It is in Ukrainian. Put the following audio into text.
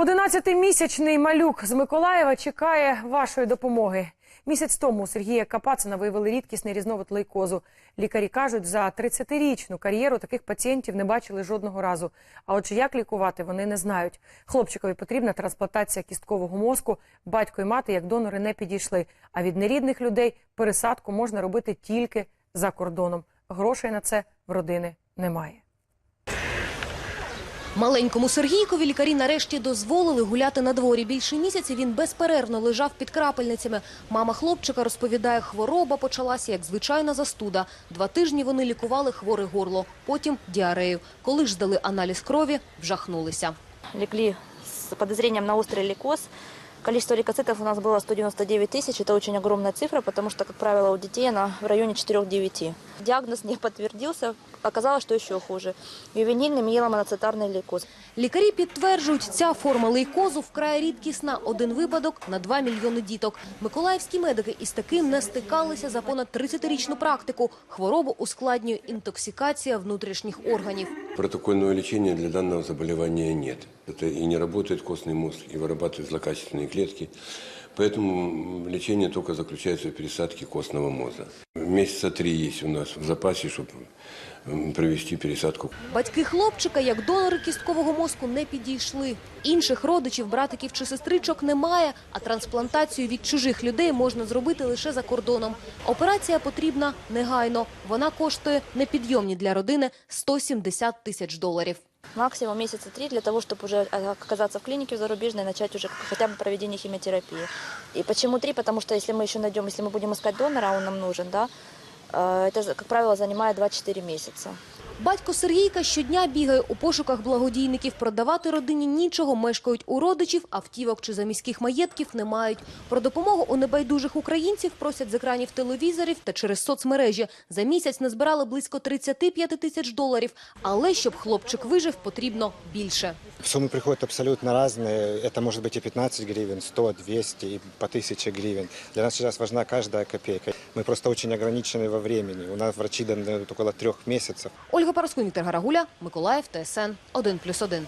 Одинадцятимісячний малюк з Миколаєва чекає вашої допомоги. Місяць тому Сергія Капацина виявили рідкісний різновид лейкозу. Лікарі кажуть, за 30-річну кар'єру таких пацієнтів не бачили жодного разу. А отже, як лікувати, вони не знають. Хлопчикові потрібна трансплантація кісткового мозку. Батько і мати як донори не підійшли. А від нерідних людей пересадку можна робити тільки за кордоном. Грошей на це в родини немає. Маленькому Сергійкові лікарі нарешті дозволили гуляти на дворі. Більше місяця він безперервно лежав під крапельницями. Мама хлопчика розповідає, хвороба почалася як звичайна застуда. Два тижні вони лікували хворе горло, потім діарею. Коли ж здали аналіз крові, вжахнулися. Лікли з підозрінням на острий лейкоз. Количество лейкоцитов у нас было 199 тысяч. Это очень огромная цифра, потому что, как правило, у детей она в районе 4-9. Диагноз не подтвердился. Оказалось, что еще хуже. Ювенильный миеломоноцитарный лейкоз. Лікарі підтверджують, ця форма лейкозу вкрай рідкісна. Один випадок на 2 мільйони діток. Миколаївські медики із таким не стикалися за понад 30-річну практику. Хворобу ускладнює інтоксикація внутрішніх органів. Протокольного лечения для данного заболевания нет. Это и не работает костный мозг, и вырабатывает злокачественные клетки. Поэтому м, лечение только заключается в пересадке костного мозга. Месяца три есть у нас в запасе, чтобы м, провести пересадку. Батьки хлопчика, як донори кісткового мозку, не підійшли. Інших родичів, братиків чи сестричок немає, а трансплантацію від чужих людей можна зробити лише за кордоном. Операція потрібна негайно. Вона коштує непідйомні для родини 170 тисяч доларів. Максимум месяца три для того, чтобы уже а, оказаться в клинике зарубежной и начать уже хотя бы проведение химиотерапии. И почему три? Потому что если мы еще найдем, если мы будем искать донора, а он нам нужен, да, э, это, как правило, занимает 2-4 месяца. Батько Сергійка щодня бігає у пошуках благодійників. Продавати родині нічого, мешкають у родичів, автівок чи заміських маєтків не мають. Про допомогу у небайдужих українців просять з екранів телевізорів та через соцмережі. За місяць назбирали близько 35 тисяч доларів. Але щоб хлопчик вижив, потрібно більше. Суммы приходят абсолютно разные. Это может быть и 15 гривен, 100, 200, и по 1000 гривен. Для нас сейчас важна каждая копейка. Мы просто очень ограничены во времени. У нас врачи дают около трех месяцев. Ольга Параскунь, Віктор Гарагуля, Миколаїв, ТСН 1+,1.